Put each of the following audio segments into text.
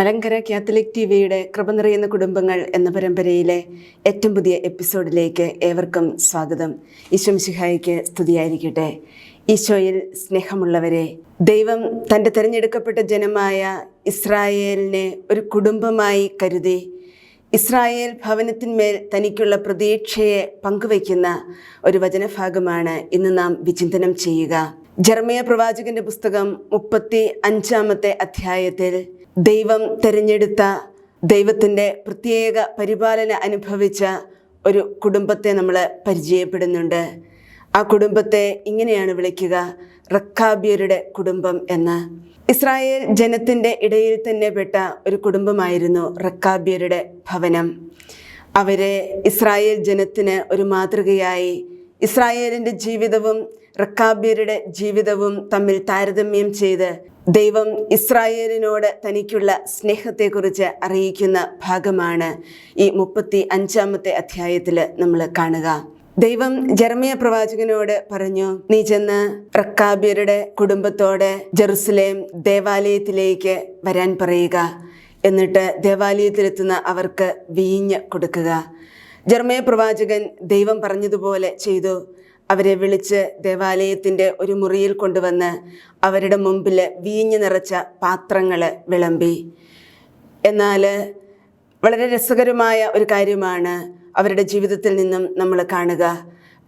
Malankara Catholic T വിയുടെ കൃപ നിറയുന്ന കുടുംബങ്ങൾ എന്ന പരമ്പരയിലെ ഏറ്റവും പുതിയ എപ്പിസോഡിലേക്ക് ഏവർക്കും സ്വാഗതം. ഈശോ മിശിഹായിക്ക് സ്തുതിയായിരിക്കട്ടെ. ഈശോയിൽ സ്നേഹമുള്ളവരെ ദൈവം തന്റെ തിരഞ്ഞെടുക്കപ്പെട്ട ജനമായ ഇസ്രായേലിനെ ഒരു കുടുംബമായി കരുതി ഇസ്രായേൽ ഭവനത്തിന്മേൽ തനിക്കുള്ള പ്രതീക്ഷയെ പങ്കുവയ്ക്കുന്ന ഒരു വചനഭാഗമാണ് ഇന്ന് നാം വിചിന്തനം ചെയ്യുക. ജർമ്മയ പ്രവാചകന്റെ പുസ്തകം മുപ്പത്തി അഞ്ചാമത്തെ അധ്യായത്തിൽ ദൈവം തിരഞ്ഞെടുത്ത ദൈവത്തിന്റെ പ്രത്യേക പരിപാലന അനുഭവിച്ച ഒരു കുടുംബത്തെ നമ്മൾ പരിചയപ്പെടുന്നുണ്ട്. ആ കുടുംബത്തെ ഇങ്ങനെയാണ് വിളിക്കുക റക്കാബിയരുടെ കുടുംബം എന്ന്. ഇസ്രായേൽ ജനത്തിന്റെ ഇടയിൽ തന്നെ പെട്ട ഒരു കുടുംബമായിരുന്നു റക്കാബിയരുടെ ഭവനം. അവരെ ഇസ്രായേൽ ജനത്തിന് ഒരു മാതൃകയായി ഇസ്രായേലിന്റെ ജീവിതവും റക്കാബിയരുടെ ജീവിതവും തമ്മിൽ താരതമ്യം ചെയ്ത് ദൈവം ഇസ്രായേലിനോട് തനിക്കുള്ള സ്നേഹത്തെക്കുറിച്ച് അറിയിക്കുന്ന ഭാഗമാണ് ഈ മുപ്പത്തി അഞ്ചാമത്തെ അധ്യായത്തിൽ നമ്മൾ കാണുക. ദൈവം ജർമ്മിയ പ്രവാചകനോട് പറഞ്ഞു നീ ചെന്ന് റക്കാബിയരുടെ കുടുംബത്തോടെ ജെറുസലേം ദേവാലയത്തിലേക്ക് വരാൻ പറയുക. എന്നിട്ട് ദേവാലയത്തിലെത്തുന്ന അവർക്ക് വീഞ്ഞ് കൊടുക്കുക. ജർമ്മയ പ്രവാചകൻ ദൈവം പറഞ്ഞതുപോലെ ചെയ്തു. അവരെ വിളിച്ച് ദേവാലയത്തിന്റെ ഒരു മുറിയിൽ കൊണ്ടുവന്ന് അവരുടെ മുമ്പിൽ വീഞ്ഞു നിറച്ച പാത്രങ്ങൾ വിളമ്പി. എന്നാൽ വളരെ രസകരമായ ഒരു കാര്യമാണ് അവരുടെ ജീവിതത്തിൽ നിന്നും നമ്മൾ കാണുക.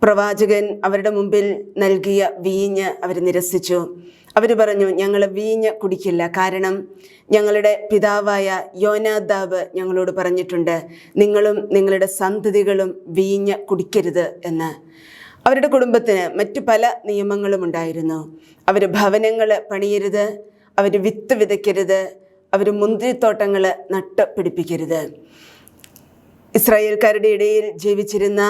പ്രവാചകൻ അവരുടെ മുമ്പിൽ നൽകിയ വീഞ്ഞ് അവർ നിരസിച്ചു. അവർ പറഞ്ഞു ഞങ്ങൾ വീഞ്ഞ് കുടിക്കില്ല. കാരണം ഞങ്ങളുടെ പിതാവായ യോനാദാബ് ഞങ്ങളോട് പറഞ്ഞിട്ടുണ്ട് നിങ്ങളും നിങ്ങളുടെ സന്തതികളും വീഞ്ഞ് കുടിക്കരുത് എന്ന്. അവരുടെ കുടുംബത്തിന് മറ്റു പല നിയമങ്ങളും ഉണ്ടായിരുന്നു. അവർ ഭവനങ്ങൾ പണിയരുത് അവർ വിത്ത് വിതയ്ക്കരുത് അവർ മുന്തിരിത്തോട്ടങ്ങൾ നട്ട് പിടിപ്പിക്കരുത്. ഇസ്രായേൽക്കാരുടെ ഇടയിൽ ജീവിച്ചിരുന്ന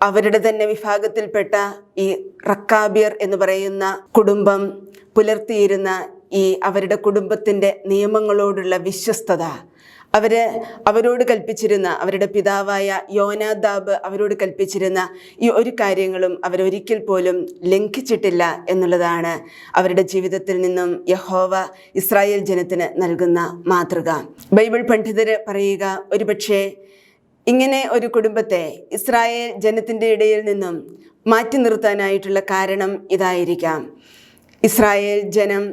അവരുടെ തന്നെ വിഭാഗത്തിൽപ്പെട്ട ഈ റക്കാബിയർ എന്ന് പറയുന്ന കുടുംബം പുലർത്തിയിരുന്ന ഈ അവരുടെ കുടുംബത്തിന്റെ നിയമങ്ങളോടുള്ള വിശ്വസ്തത അവർ അവരോട് കൽപ്പിച്ചിരുന്ന അവരുടെ പിതാവായ യോനാദാബ് അവരോട് കൽപ്പിച്ചിരുന്ന ഈ ഒരു കാര്യങ്ങളും അവരൊരിക്കൽ പോലും ലംഘിച്ചിട്ടില്ല എന്നുള്ളതാണ് അവരുടെ ജീവിതത്തിൽ നിന്നും യഹോവ ഇസ്രായേൽ ജനത്തിന് നൽകുന്ന മാതൃക. ബൈബിൾ പണ്ഡിതര് പറയുക ഒരുപക്ഷേ ഇങ്ങനെ ഒരു കുടുംബത്തെ ഇസ്രായേൽ ജനത്തിന്റെ ഇടയിൽ നിന്നും മാറ്റി നിർത്താനായിട്ടുള്ള കാരണം ഇതായിരിക്കാം. ഇസ്രായേൽ ജനം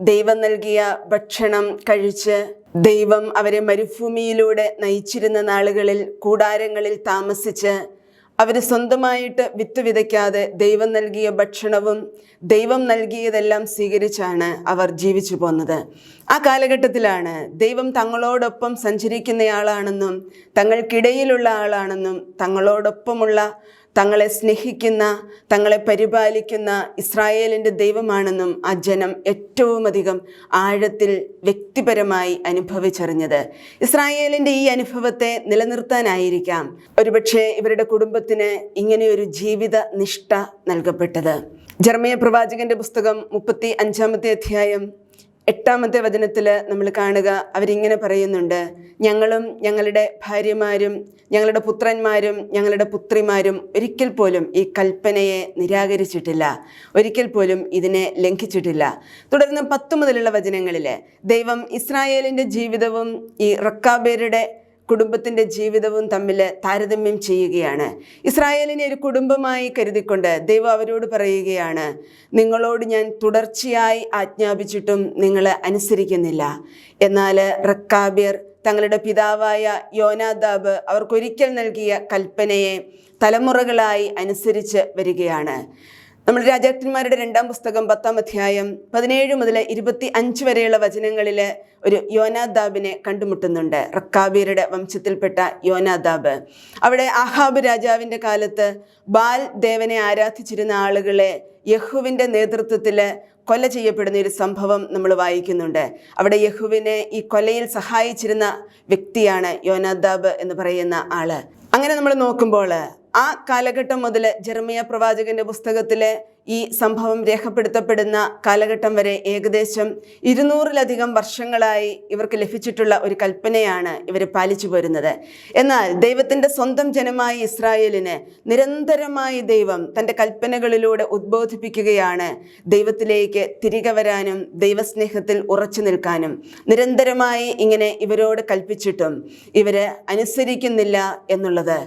ദൈവം നൽകിയ ഭക്ഷണം കഴിച്ച് ദൈവം അവരെ മരുഭൂമിയിലൂടെ നയിച്ചിരുന്ന നാളുകളിൽ കൂടാരങ്ങളിൽ താമസിച്ച് അവർ സ്വന്തമായിട്ട് വിത്ത് വിതയ്ക്കാതെ ദൈവം നൽകിയ ഭക്ഷണവും ദൈവം നൽകിയതെല്ലാം സ്വീകരിച്ചാണ് അവർ ജീവിച്ചു പോന്നത്. ആ കാലഘട്ടത്തിലാണ് ദൈവം തങ്ങളോടൊപ്പം സഞ്ചരിക്കുന്നയാളാണെന്നും തങ്ങൾക്കിടയിലുള്ള ആളാണെന്നും തങ്ങളോടൊപ്പമുള്ള തങ്ങളെ സ്നേഹിക്കുന്ന തങ്ങളെ പരിപാലിക്കുന്ന ഇസ്രായേലിന്റെ ദൈവമാണെന്നും ആ ജനം ഏറ്റവുമധികം ആഴത്തിൽ വ്യക്തിപരമായി അനുഭവിച്ചറിഞ്ഞത്. ഇസ്രായേലിന്റെ ഈ അനുഭവത്തെ നിലനിർത്താനായിരിക്കാം ഒരുപക്ഷെ ഇവരുടെ കുടുംബത്തിന് ഇങ്ങനെയൊരു ജീവിത നിഷ്ഠ നൽകപ്പെട്ടത്. ജർമ്മയ പ്രവാചകന്റെ പുസ്തകം മുപ്പത്തി അഞ്ചാമത്തെ അധ്യായം എട്ടാമത്തെ വചനത്തിൽ നമ്മൾ കാണുക അവരിങ്ങനെ പറയുന്നുണ്ട്. ഞങ്ങളും ഞങ്ങളുടെ ഭാര്യമാരും ഞങ്ങളുടെ പുത്രന്മാരും ഞങ്ങളുടെ പുത്രിമാരും ഒരിക്കൽ പോലും ഈ കൽപ്പനയെ നിരാകരിച്ചിട്ടില്ല. ഒരിക്കൽ പോലും ഇതിനെ ലംഘിച്ചിട്ടില്ല. തുടർന്ന് പത്തു മുതലുള്ള വചനങ്ങളിൽ ദൈവം ഇസ്രായേലിന്റെ ജീവിതവും ഈ റക്കാബേരുടെ കുടുംബത്തിന്റെ ജീവിതവും തമ്മിൽ താരതമ്യം ചെയ്യുകയാണ്. ഇസ്രായേലിനെ ഒരു കുടുംബമായി കരുതിക്കൊണ്ട് ദൈവം അവരോട് പറയുകയാണ് നിങ്ങളോട് ഞാൻ തുടർച്ചയായി ആജ്ഞാപിച്ചിട്ടും നിങ്ങൾ അനുസരിക്കുന്നില്ല. എന്നാൽ റക്കാബിയർ തങ്ങളുടെ പിതാവായ യോനാദാബ് അവർക്കൊരിക്കൽ നൽകിയ കൽപ്പനയെ തലമുറകളായി അനുസരിച്ച് വരികയാണ്. നമ്മൾ രാജാക്കന്മാരുടെ രണ്ടാം പുസ്തകം പത്താം അധ്യായം പതിനേഴ് മുതൽ ഇരുപത്തി അഞ്ച് വരെയുള്ള വചനങ്ങളിൽ ഒരു യോനാദാബിനെ കണ്ടുമുട്ടുന്നുണ്ട്. റക്കാബീരുടെ വംശത്തിൽപ്പെട്ട യോനാദാബ്. അവിടെ ആഹാബ് രാജാവിന്റെ കാലത്ത് ബാൽ ദേവനെ ആരാധിച്ചിരുന്ന ആളുകളെ യഹുവിന്റെ നേതൃത്വത്തിൽ കൊല ചെയ്യപ്പെടുന്ന ഒരു സംഭവം നമ്മൾ വായിക്കുന്നുണ്ട്. അവിടെ യഹുവിനെ ഈ കൊലയിൽ സഹായിച്ചിരുന്ന വ്യക്തിയാണ് യോനാദാബ് എന്ന് പറയുന്ന ആൾ. അങ്ങനെ നമ്മൾ നോക്കുമ്പോൾ ആ കാലഘട്ടം മുതൽ ജെർമിയ പ്രവാചകന്റെ പുസ്തകത്തിലെ ഈ സംഭവം രേഖപ്പെടുത്തപ്പെടുന്ന കാലഘട്ടം വരെ ഏകദേശം ഇരുന്നൂറിലധികം വർഷങ്ങളായി ഇവർക്ക് ലഭിച്ചിട്ടുള്ള ഒരു കൽപ്പനയാണ് ഇവർ പാലിച്ചു പോരുന്നത്. എന്നാൽ ദൈവത്തിന്റെ സ്വന്തം ജനമായ ഇസ്രായേലിന് നിരന്തരമായി ദൈവം തന്റെ കൽപ്പനകളിലൂടെ ഉദ്ബോധിപ്പിക്കുകയാണ് ദൈവത്തിലേക്ക് തിരികെ വരാനും ദൈവസ്നേഹത്തിൽ ഉറച്ചു നിൽക്കാനും. നിരന്തരമായി ഇങ്ങനെ ഇവരോട് കൽപ്പിച്ചിട്ടും ഇവർ അനുസരിക്കുന്നില്ല എന്നുള്ളത്.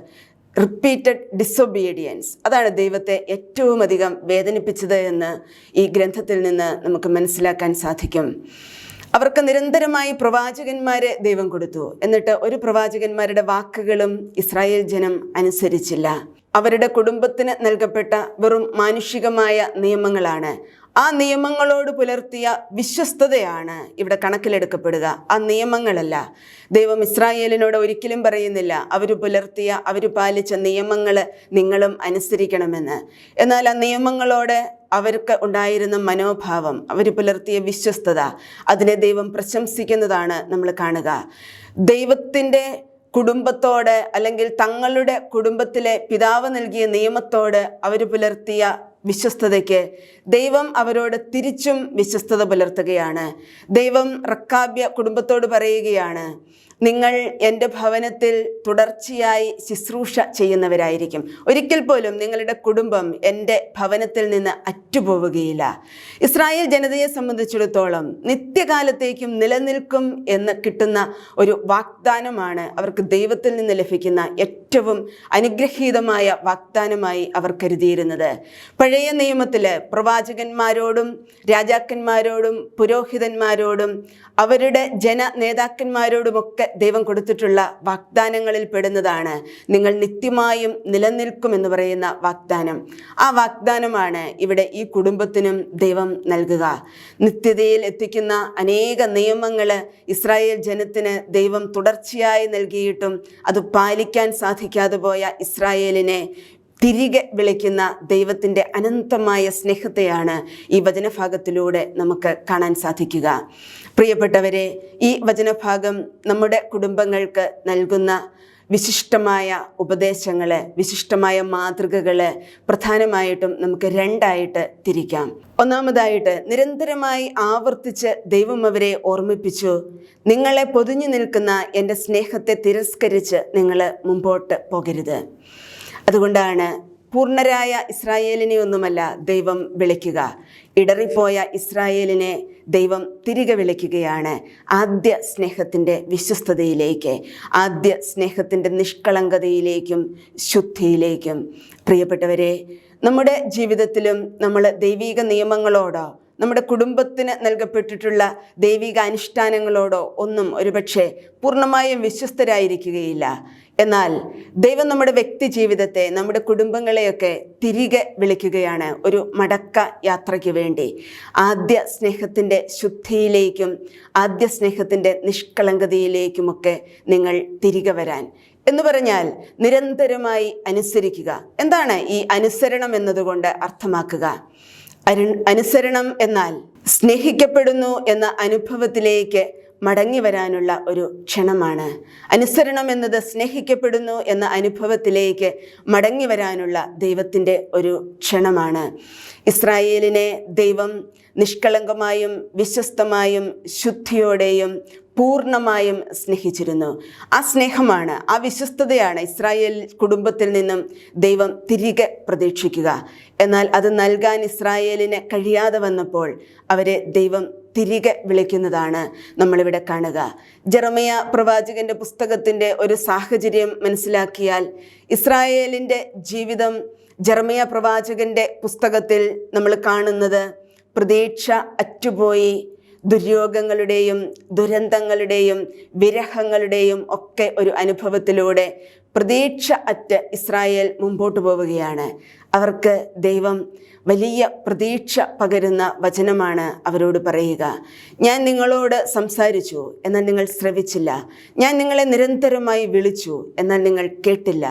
റിപ്പീറ്റഡ് ഡിസൊബീഡിയൻസ് അതാണ് ദൈവത്തെ ഏറ്റവും അധികം വേദനിപ്പിച്ചത് എന്ന് ഈ ഗ്രന്ഥത്തിൽ നിന്ന് നമുക്ക് മനസ്സിലാക്കാൻ സാധിക്കും. അവർക്ക് നിരന്തരമായി പ്രവാചകന്മാരെ ദൈവം കൊടുത്തു. എന്നിട്ട് ഒരു പ്രവാചകന്മാരുടെ വാക്കുകളും ഇസ്രായേൽ ജനം അനുസരിച്ചില്ല. അവരുടെ കുടുംബത്തിന് നൽകപ്പെട്ട വെറും മാനുഷികമായ നിയമങ്ങളാണ് ആ നിയമങ്ങളോട് പുലർത്തിയ വിശ്വസ്തതയാണ് ഇവിടെ കണക്കിലെടുക്കപ്പെടുക. ആ നിയമങ്ങളല്ല. ദൈവം ഇസ്രായേലിനോട് ഒരിക്കലും പറയുന്നില്ല. അവർ പുലർത്തിയ അവർ പാലിച്ച നിയമങ്ങൾ നിങ്ങളും അനുസരിക്കണമെന്ന്. എന്നാൽ ആ നിയമങ്ങളോട് അവർക്ക് ഉണ്ടായിരുന്ന മനോഭാവം അവർ പുലർത്തിയ വിശ്വസ്തത അതിനെ ദൈവം പ്രശംസിക്കുന്നതാണ് നമ്മൾ കാണുക. ദൈവത്തിന്റെ കുടുംബത്തോട് അല്ലെങ്കിൽ തങ്ങളുടെ കുടുംബത്തിലെ പിതാവ് നൽകിയ നിയമത്തോട് അവർ പുലർത്തിയ വിശ്വസ്തതയ്ക്ക്. ദൈവം അവരോട് തിരിച്ചും വിശ്വസ്തത പുലർത്തുകയാണ്. ദൈവം റക്കാബ്യ കുടുംബത്തോട് പറയുകയാണ് നിങ്ങൾ എന്റെ ഭവനത്തിൽ തുടർച്ചയായി ശുശ്രൂഷ ചെയ്യുന്നവരായിരിക്കും. ഒരിക്കൽ പോലും നിങ്ങളുടെ കുടുംബം എന്റെ ഭവനത്തിൽ നിന്ന് അറ്റുപോവുകയില്ല. ഇസ്രായേൽ ജനതയെ സംബന്ധിച്ചിടത്തോളം നിത്യകാലത്തേക്കും നിലനിൽക്കും എന്ന് കിട്ടുന്ന ഒരു വാഗ്ദാനമാണ് അവർക്ക് ദൈവത്തിൽ നിന്ന് ലഭിക്കുന്ന ഏറ്റവും അനുഗ്രഹീതമായ വാഗ്ദാനമായി അവർ കരുതിയിരുന്നത്. പഴയ നിയമത്തിൽ പ്രവാചകന്മാരോടും രാജാക്കന്മാരോടും പുരോഹിതന്മാരോടും അവരുടെ ജന നേതാക്കന്മാരോടുമൊക്കെ ദൈവം കൊടുത്തിട്ടുള്ള വാഗ്ദാനങ്ങളിൽ പെടുന്നതാണ്. നിങ്ങൾ നിത്യമായും നിലനിൽക്കും എന്ന് പറയുന്ന വാഗ്ദാനം. ആ വാഗ്ദാനമാണ് ഇവിടെ ഈ കുടുംബത്തിനും ദൈവം നൽകുക. നിത്യതയിൽ എത്തിക്കുന്ന അനേക നിയമങ്ങൾ ഇസ്രായേൽ ജനത്തിന് ദൈവം തുടർച്ചയായി നൽകിയിട്ടും അത് പാലിക്കാൻ സാധിക്കാതെ പോയ ഇസ്രായേലിനെ തിരികെ വിളിക്കുന്ന ദൈവത്തിന്റെ അനന്തമായ സ്നേഹത്തെയാണ് ഈ വചനഭാഗത്തിലൂടെ നമുക്ക് കാണാൻ സാധിക്കുക. പ്രിയപ്പെട്ടവരെ ഈ വചനഭാഗം നമ്മുടെ കുടുംബങ്ങൾക്ക് നൽകുന്ന വിശിഷ്ടമായ ഉപദേശങ്ങൾ വിശിഷ്ടമായ മാതൃകകൾ പ്രധാനമായിട്ടും നമുക്ക് രണ്ടായിട്ട് തിരിക്കാം. ഒന്നാമതായിട്ട് നിരന്തരമായി ആവർത്തിച്ച് ദൈവം അവരെ ഓർമ്മിപ്പിച്ചു. നിങ്ങളെ പൊതിഞ്ഞു നിൽക്കുന്ന എന്റെ സ്നേഹത്തെ തിരസ്കരിച്ച് നിങ്ങൾ മുമ്പോട്ട് പോകരുത്. അതുകൊണ്ടാണ് പൂർണരായ ഇസ്രായേലിനെ ഒന്നുമല്ല ദൈവം വിളിക്കുക. ഇടറിപ്പോയ ഇസ്രായേലിനെ ദൈവം തിരികെ വിളിക്കുകയാണ് ആദ്യ സ്നേഹത്തിന്റെ വിശ്വസ്തതയിലേക്ക് ആദ്യ സ്നേഹത്തിന്റെ നിഷ്കളങ്കതയിലേക്കും ശുദ്ധിയിലേക്കും. പ്രിയപ്പെട്ടവരെ നമ്മുടെ ജീവിതത്തിലും നമ്മൾ ദൈവീക നിയമങ്ങളോടോ നമ്മുടെ കുടുംബത്തിന് നൽകപ്പെട്ടിട്ടുള്ള ദൈവിക അനുഷ്ഠാനങ്ങളോടോ ഒന്നും ഒരുപക്ഷെ പൂർണമായും വിശ്വസ്തരായിരിക്കുകയില്ല. എന്നാൽ ദൈവം നമ്മുടെ വ്യക്തി ജീവിതത്തെ നമ്മുടെ കുടുംബങ്ങളെയൊക്കെ തിരികെ വിളിക്കുകയാണ് ഒരു മടക്ക യാത്രയ്ക്ക് വേണ്ടി. ആദ്യ സ്നേഹത്തിന്റെ ശുദ്ധിയിലേക്കും ആദ്യ സ്നേഹത്തിന്റെ നിഷ്കളങ്കതയിലേക്കുമൊക്കെ നിങ്ങൾ തിരികെ വരാൻ. എന്ന് പറഞ്ഞാൽ നിരന്തരമായി അനുസരിക്കുക. എന്താണ് ഈ അനുസരണം എന്നതുകൊണ്ട് അർത്ഥമാക്കുക? അനുസരണം എന്നാൽ സ്നേഹിക്കപ്പെടുന്നു എന്ന അനുഭവത്തിലേക്ക് മടങ്ങി വരാനുള്ള ഒരു ക്ഷണമാണ്. അനുസരണം എന്നത് സ്നേഹിക്കപ്പെടുന്നു എന്ന അനുഭവത്തിലേക്ക് മടങ്ങി വരാനുള്ള ദൈവത്തിന്റെ ഒരു ക്ഷണമാണ്. ഇസ്രായേലിനെ ദൈവം നിഷ്കളങ്കമായും വിശ്വസ്തമായും ശുദ്ധിയോടെയും പൂർണമായും സ്നേഹിച്ചിരുന്നു. ആ സ്നേഹമാണ് ആ വിശ്വസ്തതയാണ് ഇസ്രായേൽ കുടുംബത്തിൽ നിന്നും ദൈവം തിരികെ പ്രതീക്ഷിക്കുക. എന്നാൽ അത് നൽകാൻ ഇസ്രായേലിന് കഴിയാതെ വന്നപ്പോൾ അവരെ ദൈവം തിരികെ വിളിക്കുന്നതാണ് നമ്മളിവിടെ കാണുക. ജെറമയ പ്രവാചകന്റെ പുസ്തകത്തിന്റെ ഒരു സാഹചര്യം മനസ്സിലാക്കിയാൽ ഇസ്രായേലിന്റെ ജീവിതം ജെറമയ പ്രവാചകന്റെ പുസ്തകത്തിൽ നമ്മൾ കാണുന്നത് പ്രതീക്ഷ അറ്റുപോയി ദുര്യോഗങ്ങളുടെയും ദുരന്തങ്ങളുടെയും വിരഹങ്ങളുടെയും ഒക്കെ ഒരു അനുഭവത്തിലൂടെ പ്രതീക്ഷ അറ്റ് ഇസ്രായേൽ മുമ്പോട്ട് പോവുകയാണ്. അവർക്ക് ദൈവം വലിയ പ്രതീക്ഷ പകരുന്ന വചനമാണ് അവരോട് പറയുക. ഞാൻ നിങ്ങളോട് സംസാരിച്ചു എന്നാൽ നിങ്ങൾ ശ്രവിച്ചില്ല. ഞാൻ നിങ്ങളെ നിരന്തരമായി വിളിച്ചു എന്നാൽ നിങ്ങൾ കേട്ടില്ല.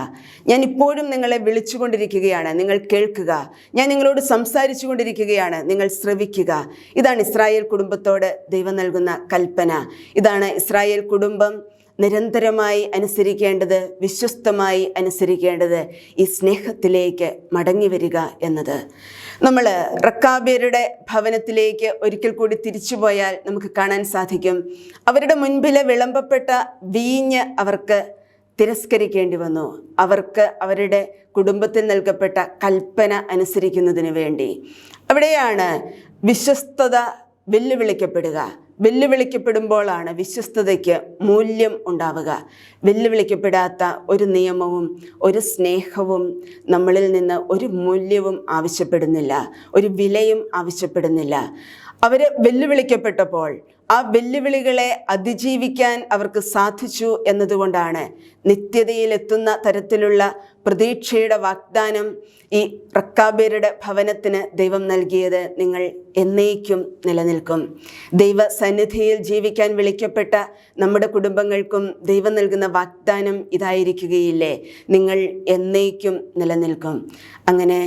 ഞാൻ ഇപ്പോഴും നിങ്ങളെ വിളിച്ചുകൊണ്ടിരിക്കുകയാണ് നിങ്ങൾ കേൾക്കുക. ഞാൻ നിങ്ങളോട് സംസാരിച്ചു കൊണ്ടിരിക്കുകയാണ് നിങ്ങൾ ശ്രവിക്കുക. ഇതാണ് ഇസ്രായേൽ കുടുംബത്തോട് ദൈവം നൽകുന്ന കൽപ്പന. ഇതാണ് ഇസ്രായേൽ കുടുംബം നിരന്തരമായി അനുസരിക്കേണ്ടത് വിശ്വസ്തമായി അനുസരിക്കേണ്ടത് ഈ സ്നേഹത്തിലേക്ക് മടങ്ങി വരിക എന്നത്. നമ്മൾ റക്കാബിയരുടെ ഭവനത്തിലേക്ക് ഒരിക്കൽ കൂടി തിരിച്ചു പോയാൽ നമുക്ക് കാണാൻ സാധിക്കും. അവരുടെ മുൻപിലെ വിളമ്പപ്പെട്ട വീഞ്ഞ് അവർക്ക് തിരസ്കരിക്കേണ്ടി വന്നു. അവർക്ക് അവരുടെ കുടുംബത്തിൽ നൽകപ്പെട്ട കൽപ്പന അനുസരിക്കുന്നതിന് വേണ്ടി. അവിടെയാണ് വിശ്വസ്തത വെല്ലുവിളിക്കപ്പെടുക. വെല്ലുവിളിക്കപ്പെടുമ്പോഴാണ് വിശ്വസ്തതയ്ക്ക് മൂല്യം ഉണ്ടാവുക. വെല്ലുവിളിക്കപ്പെടാത്ത ഒരു നിയമവും ഒരു സ്നേഹവും നമ്മളിൽ നിന്ന് ഒരു മൂല്യവും ആവശ്യപ്പെടുന്നില്ല. ഒരു വിലയും ആവശ്യപ്പെടുന്നില്ല. അവർ വെല്ലുവിളിക്കപ്പെട്ടപ്പോൾ ആ വെല്ലുവിളികളെ അതിജീവിക്കാൻ അവർക്ക് സാധിച്ചു എന്നതുകൊണ്ടാണ് നിത്യതയിലെത്തുന്ന തരത്തിലുള്ള പ്രതീക്ഷയുടെ വാഗ്ദാനം ഈ റക്കാബേരുടെ ഭവനത്തിന് ദൈവം നൽകിയത് നിങ്ങൾ എന്നേക്കും നിലനിൽക്കും. ദൈവ സന്നിധിയിൽ ജീവിക്കാൻ വിളിക്കപ്പെട്ട നമ്മുടെ കുടുംബങ്ങൾക്കും ദൈവം നൽകുന്ന വാഗ്ദാനം ഇതായിരിക്കുകയില്ലേ? നിങ്ങൾ എന്നേക്കും നിലനിൽക്കും. അങ്ങനെ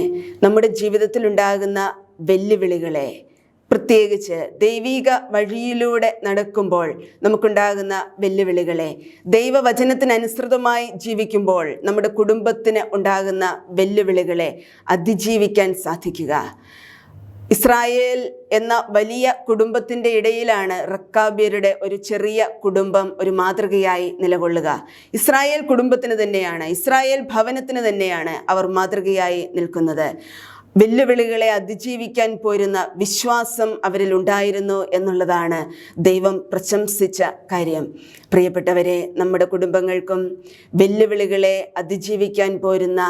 നമ്മുടെ ജീവിതത്തിലുണ്ടാകുന്ന വെല്ലുവിളികളെ പ്രത്യേകിച്ച് ദൈവിക വഴിയിലൂടെ നടക്കുമ്പോൾ നമുക്കുണ്ടാകുന്ന വെല്ലുവിളികളെ. ദൈവവചനത്തിനനുസൃതമായി ജീവിക്കുമ്പോൾ നമ്മുടെ കുടുംബത്തിന് ഉണ്ടാകുന്ന വെല്ലുവിളികളെ അതിജീവിക്കാൻ സാധിക്കുക. ഇസ്രായേൽ എന്ന വലിയ കുടുംബത്തിന്റെ ഇടയിലാണ് റക്കാബിയരുടെ ഒരു ചെറിയ കുടുംബം ഒരു മാതൃകയായി നിലകൊള്ളുക. ഇസ്രായേൽ കുടുംബത്തിന് തന്നെയാണ് ഇസ്രായേൽ ഭവനത്തിന് തന്നെയാണ് അവർ മാതൃകയായി നിൽക്കുന്നത്. വെല്ലുവിളികളെ അതിജീവിക്കാൻ പോരുന്ന വിശ്വാസം അവരിൽ ഉണ്ടായിരുന്നു എന്നുള്ളതാണ് ദൈവം പ്രശംസിച്ച കാര്യം. പ്രിയപ്പെട്ടവരെ നമ്മുടെ കുടുംബങ്ങൾക്കും വെല്ലുവിളികളെ അതിജീവിക്കാൻ പോരുന്ന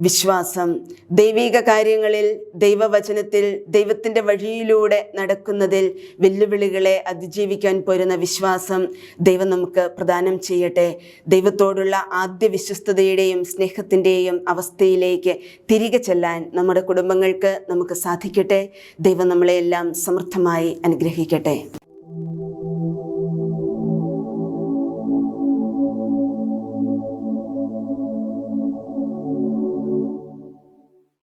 വിശ്വാസം ദൈവിക കാര്യങ്ങളിൽ ദൈവവചനത്തിൽ ദൈവത്തിന്റെ വഴിയിലൂടെ നടക്കുന്നതിൽ വെല്ലുവിളികളെ അതിജീവിക്കാൻ പോരുന്ന വിശ്വാസം ദൈവം നമുക്ക് പ്രദാനം ചെയ്യട്ടെ. ദൈവത്തോടുള്ള ആദ്യ വിശ്വസ്തതയുടെയും സ്നേഹത്തിന്റെയും അവസ്ഥയിലേക്ക് തിരികെ ചെല്ലാൻ നമ്മുടെ കുടുംബങ്ങൾക്ക് നമുക്ക് സാധിക്കട്ടെ. ദൈവം നമ്മളെയെല്ലാം സമൃദ്ധമായി അനുഗ്രഹിക്കട്ടെ.